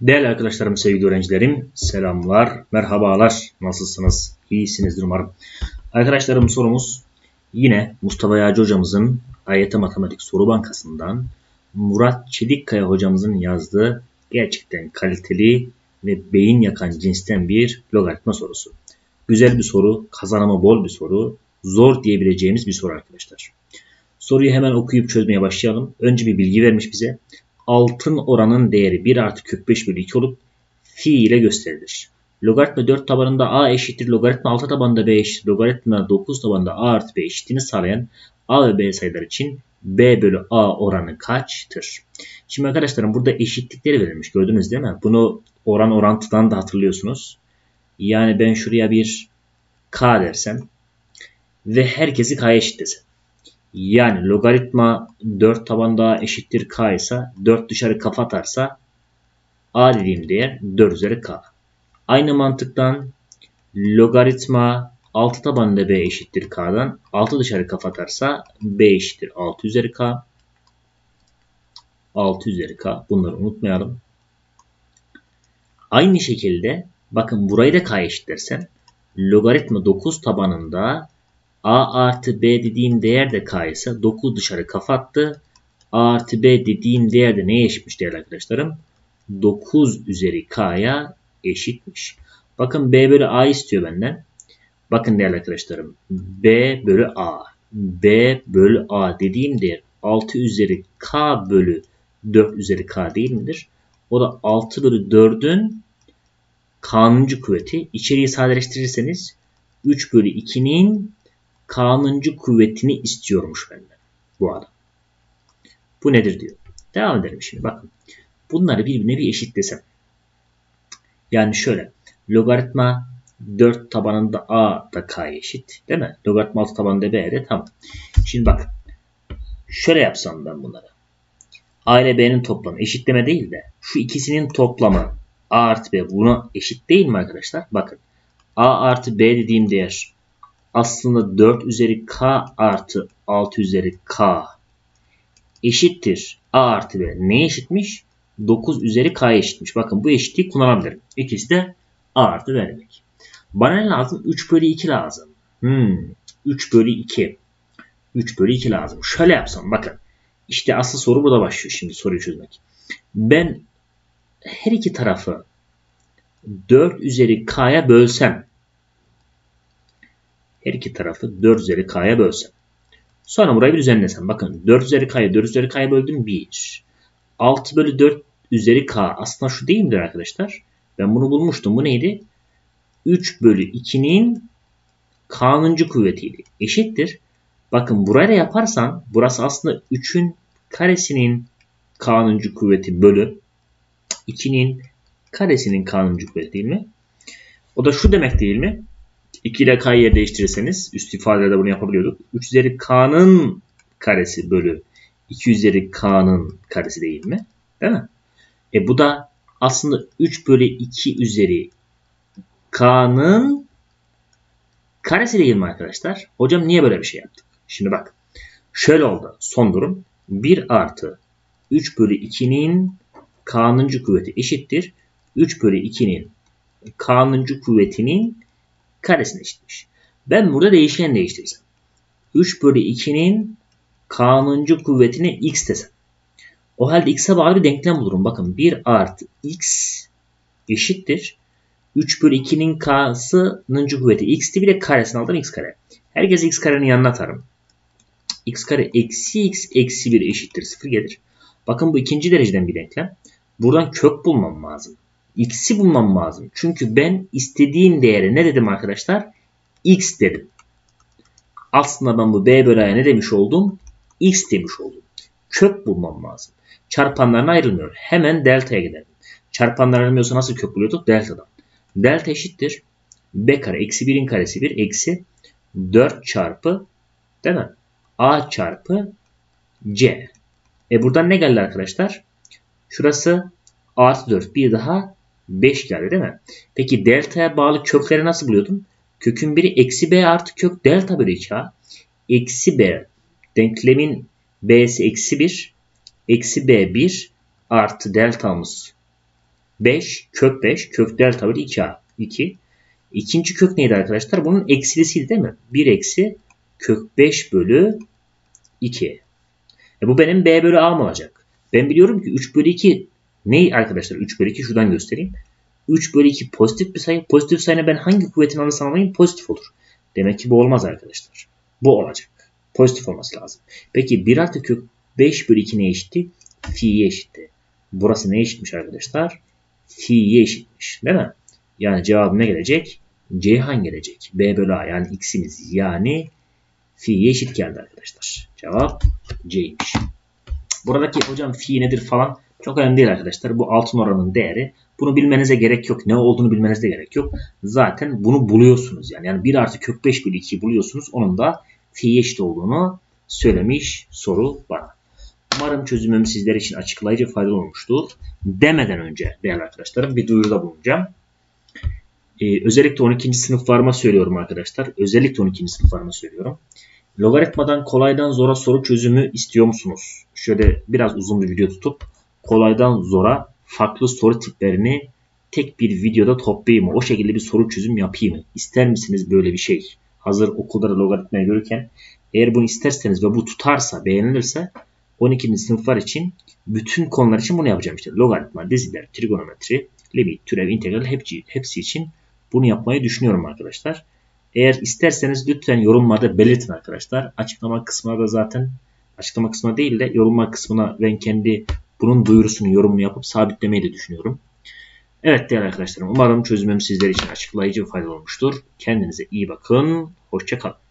Değerli arkadaşlarım, sevgili öğrencilerim, selamlar, merhabalar. Nasılsınız? İyisinizdir umarım. Arkadaşlarım sorumuz yine Mustafa Yağcı hocamızın AYT Matematik Soru Bankası'ndan Murat Çelikkaya hocamızın yazdığı gerçekten kaliteli ve beyin yakan cinsten bir logaritma sorusu. Güzel bir soru, kazanımı bol bir soru, zor diyebileceğimiz bir soru arkadaşlar. Soruyu hemen okuyup çözmeye başlayalım. Önce bir bilgi vermiş bize altın oranın değeri 1 artı kök 5 bölü 2 olup fi ile gösterilir. Logaritma 4 tabanında a eşittir logaritma 6 tabanında b eşittir logaritma 9 tabanında a artı b eşitliğini sağlayan a ve b sayılar için b bölü a oranı kaçtır? Şimdi arkadaşlarım burada eşitlikleri verilmiş gördünüz değil mi? Bunu oran orantıdan da hatırlıyorsunuz. Yani ben şuraya bir k dersem ve herkesi k'ya eşit desem. Yani logaritma 4 tabanda eşittir k ise 4 dışarı kafa atarsa a dediğim değer 4 üzeri k. Aynı mantıktan logaritma 6 tabanında b eşittir k'dan 6 dışarı kafa atarsa b eşittir 6 üzeri k. 6 üzeri k. Bunları unutmayalım. Aynı şekilde bakın burayı da k eşitlersem logaritma 9 tabanında a artı b dediğim değer de k ise 9 dışarı kafattı. a artı b dediğim değer de neye eşitmiş değerli arkadaşlarım? 9 üzeri k'ya eşitmiş. Bakın b bölü a istiyor benden. Bakın değerli arkadaşlarım b bölü a. b bölü a dediğim değer 6 üzeri k bölü 4 üzeri k değil midir? O da 6 bölü 4'ün kanuncu kuvveti. İçeriği sadeleştirirseniz 3 bölü 2'nin kanuncu kuvvetini istiyormuş benden bu adam. Bu nedir diyor. Devam edelim şimdi bakın. Bunları birbirine bir eşitlesem. Yani şöyle. Logaritma 4 tabanında a da k eşit. Değil mi? Logaritma 6 tabanında b de tamam. Şimdi bak. Şöyle yapsam ben bunları. a ile b'nin toplamı eşitleme değil de şu ikisinin toplamı a artı b buna eşit değil mi arkadaşlar? Bakın. a artı b dediğim değer aslında 4 üzeri k artı 6 üzeri k eşittir a artı b. Ne eşitmiş? 9 üzeri k eşitmiş. Bakın bu eşitliği kullanabilirim. İkisi de a artı b demek. Bana ne lazım? 3 bölü 2 lazım. Hmm, 3 bölü 2. 3 bölü 2 lazım. Şöyle yapsam bakın. İşte asıl soru burada başlıyor şimdi soruyu çözmek. Ben her iki tarafı 4 üzeri k'ya bölsem her iki tarafı 4 üzeri k'ya bölsem. Sonra burayı bir düzenlesem. Bakın 4 üzeri k'ya 4 üzeri k'ya böldüm 1. 6 bölü 4 üzeri k aslında şu değil midir arkadaşlar? Ben bunu bulmuştum. Bu neydi? 3 bölü 2'nin k'nıncı kuvvetiydi. Eşittir. Bakın burayla yaparsan burası aslında 3'ün karesinin k'nıncı kuvveti bölü 2'nin karesinin k'nıncı kuvveti değil mi? O da şu demek değil mi? 2 ile k'yı yer değiştirirseniz üst ifadede bunu yapabiliyorduk. 3 üzeri k'nın karesi bölü 2 üzeri k'nın karesi değil mi? Değil mi? E bu da aslında 3 bölü 2 üzeri k'nın karesi değil mi arkadaşlar? Hocam niye böyle bir şey yaptık? Şimdi bak. Şöyle oldu. Son durum. 1 artı 3 bölü 2'nin k'nıncı kuvveti eşittir. 3 bölü 2'nin k'nıncı kuvvetinin karesine eşitmiş. Ben burada değişken değiştirsem. 3 bölü 2'nin kanuncu kuvvetini x desem. O halde x'e bağlı bir denklem bulurum. Bakın 1 artı x eşittir. 3 bölü 2'nin k'sınıncı kuvveti x'ti bir de karesini aldım x kare. Herkes x karenin yanına atarım. x kare eksi x eksi 1 eşittir 0 gelir. Bakın bu ikinci dereceden bir denklem. Buradan kök bulmam lazım x'i bulmam lazım. Çünkü ben istediğim değere ne dedim arkadaşlar? x dedim. Aslında ben bu b bölü a'ya ne demiş oldum? x demiş oldum. Kök bulmam lazım. Çarpanlarına ayrılmıyor. Hemen delta'ya gidelim. Çarpanlar ayrılmıyorsa nasıl kök buluyorduk? Delta'dan. Delta eşittir. b kare eksi 1'in karesi 1 eksi 4 çarpı değil mi? a çarpı c. E buradan ne geldi arkadaşlar? Şurası artı 4. Bir daha 5 geldi değil mi? Peki delta'ya bağlı kökleri nasıl buluyordum? Kökün biri eksi b artı kök delta bölü 2a. Eksi b denklemin b'si eksi 1. Eksi b 1 artı deltamız 5 kök 5 kök delta bölü 2a 2. İkinci kök neydi arkadaşlar? Bunun eksilisiydi değil mi? 1 eksi kök 5 bölü 2. E bu benim b bölü a mı olacak? Ben biliyorum ki 3 bölü 2 ne arkadaşlar? 3 bölü 2 şuradan göstereyim. 3 bölü 2 pozitif bir sayı. Pozitif sayına ben hangi kuvvetin alırsam alayım pozitif olur. Demek ki bu olmaz arkadaşlar. Bu olacak. Pozitif olması lazım. Peki 1 artı kök 5 bölü 2 ne eşitti? Fi'ye eşitti. Burası ne eşitmiş arkadaşlar? Fi'ye eşitmiş. Değil mi? Yani cevap ne gelecek? Ceyhan gelecek. B bölü A yani x'imiz yani fi'ye eşit geldi arkadaşlar. Cevap C'ymiş. Buradaki hocam fi nedir falan çok önemli değil arkadaşlar. Bu altın oranın değeri. Bunu bilmenize gerek yok. Ne olduğunu bilmenize gerek yok. Zaten bunu buluyorsunuz. Yani, yani 1 artı kök 5 bölü 2'yi buluyorsunuz. Onun da fi'ye eşit olduğunu söylemiş soru bana. Umarım çözümüm sizler için açıklayıcı faydalı olmuştur. Demeden önce değerli arkadaşlarım bir duyuruda bulunacağım. Ee, özellikle 12. sınıflarıma söylüyorum arkadaşlar. Özellikle 12. sınıflarıma söylüyorum. Logaritmadan kolaydan zora soru çözümü istiyor musunuz? Şöyle biraz uzun bir video tutup kolaydan zora farklı soru tiplerini tek bir videoda toplayayım mı? O şekilde bir soru çözüm yapayım mı? İster misiniz böyle bir şey? Hazır okulda da logaritmayı görürken eğer bunu isterseniz ve bu tutarsa, beğenilirse 12. sınıflar için bütün konular için bunu yapacağım işte. Logaritma, diziler, trigonometri, limit, türev, integral hepsi, hepsi için bunu yapmayı düşünüyorum arkadaşlar. Eğer isterseniz lütfen yorumlarda belirtin arkadaşlar. Açıklama kısmına da zaten açıklama kısmına değil de yorumlar kısmına ben kendi bunun duyurusunu yorumunu yapıp sabitlemeyi de düşünüyorum. Evet değerli arkadaşlarım umarım çözümüm sizler için açıklayıcı ve faydalı olmuştur. Kendinize iyi bakın. Hoşçakalın.